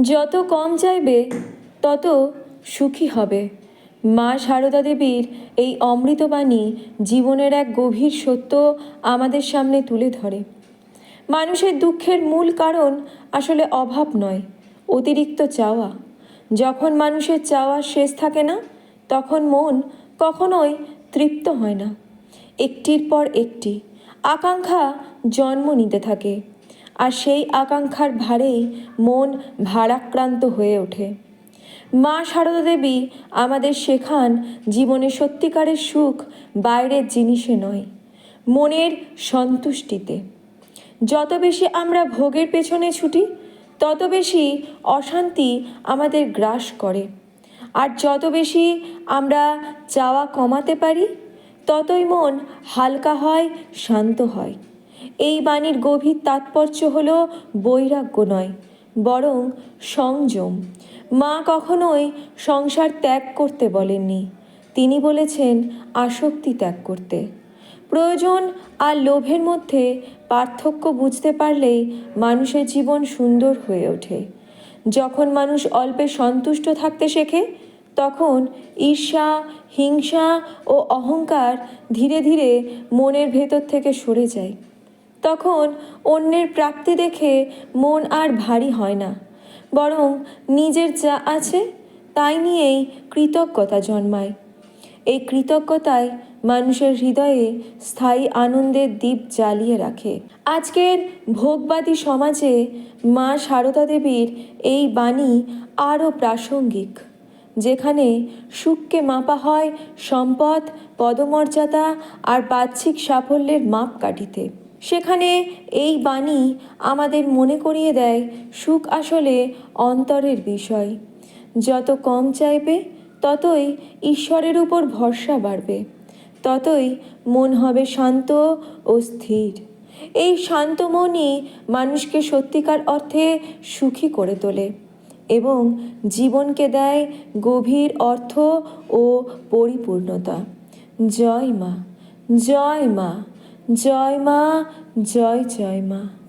যত কম চাইবে তত সুখী হবে। মা সারদা দেবীর এই অমৃতবাণী জীবনের এক গভীর সত্য আমাদের সামনে তুলে ধরে। মানুষের দুঃখের মূল কারণ আসলে অভাব নয়, অতিরিক্ত চাওয়া। যখন মানুষের চাওয়া শেষ থাকে না, তখন মন কখনোই তৃপ্ত হয় না। একটির পর একটি, আকাঙ্ক্ষা জন্ম নিতে থাকে। আর সেই আকাঙ্ক্ষার ভারেই মন ভারাক্রান্ত হয়ে ওঠে। মা সারদা দেবী আমাদের শেখান জীবনে সত্যিকারের সুখ বাইরের জিনিসে নয়, মনের সন্তুষ্টিতে। যত বেশি আমরা ভোগের পেছনে ছুটি, তত বেশি অশান্তি আমাদের গ্রাস করে। আর যত বেশি আমরা চাওয়া কমাতে পারি, ততই মন হালকা হয়, শান্ত হয়। এই বাণীর গভীর তাৎপর্য হল বৈরাগ্য নয়, বরং সংযম। মা কখনোই সংসার ত্যাগ করতে বলেননি। তিনি বলেছেন, আসক্তি ত্যাগ করতে। প্রয়োজন আর লোভের মধ্যে পার্থক্য বুঝতে পারলেই মানুষের জীবন সুন্দর হয়ে ওঠে। যখন মানুষ অল্পে সন্তুষ্ট থাকতে শেখে, তখন ঈর্ষা, হিংসা ও অহংকার ধীরে ধীরে মনের ভেতর থেকে সরে যায়। তখন অন্যের প্রাপ্তি দেখে মন আর ভারী হয় না। বরং নিজের যা আছে তাই নিয়েই কৃতজ্ঞতা জন্মায়। এই কৃতজ্ঞতায় মানুষের হৃদয়ে স্থায়ী আনন্দের দ্বীপ জ্বালিয়ে রাখে। আজকের ভোগবাদী সমাজে মা সারদা দেবীর এই বাণী আরও প্রাসঙ্গিক, যেখানে সুখকে মাপা হয় সম্পদ, পদমর্যাদা আর বাহ্যিক সাফল্যের মাপকাঠিতে। সেখানে এই বাণী আমাদের মনে করিয়ে দেয় সুখ আসলে অন্তরের বিষয়। যত কম চাইবে, ততই ঈশ্বরের উপর ভরসা বাড়বে। ততই মন হবে শান্ত ও স্থির। এই শান্ত মনই মানুষকে সত্যিকার অর্থে সুখী করে তোলে এবং জীবনকে দেয় গভীর অর্থ ও পরিপূর্ণতা। জয় মা জয় মা। জয় মা জয় জয় মা।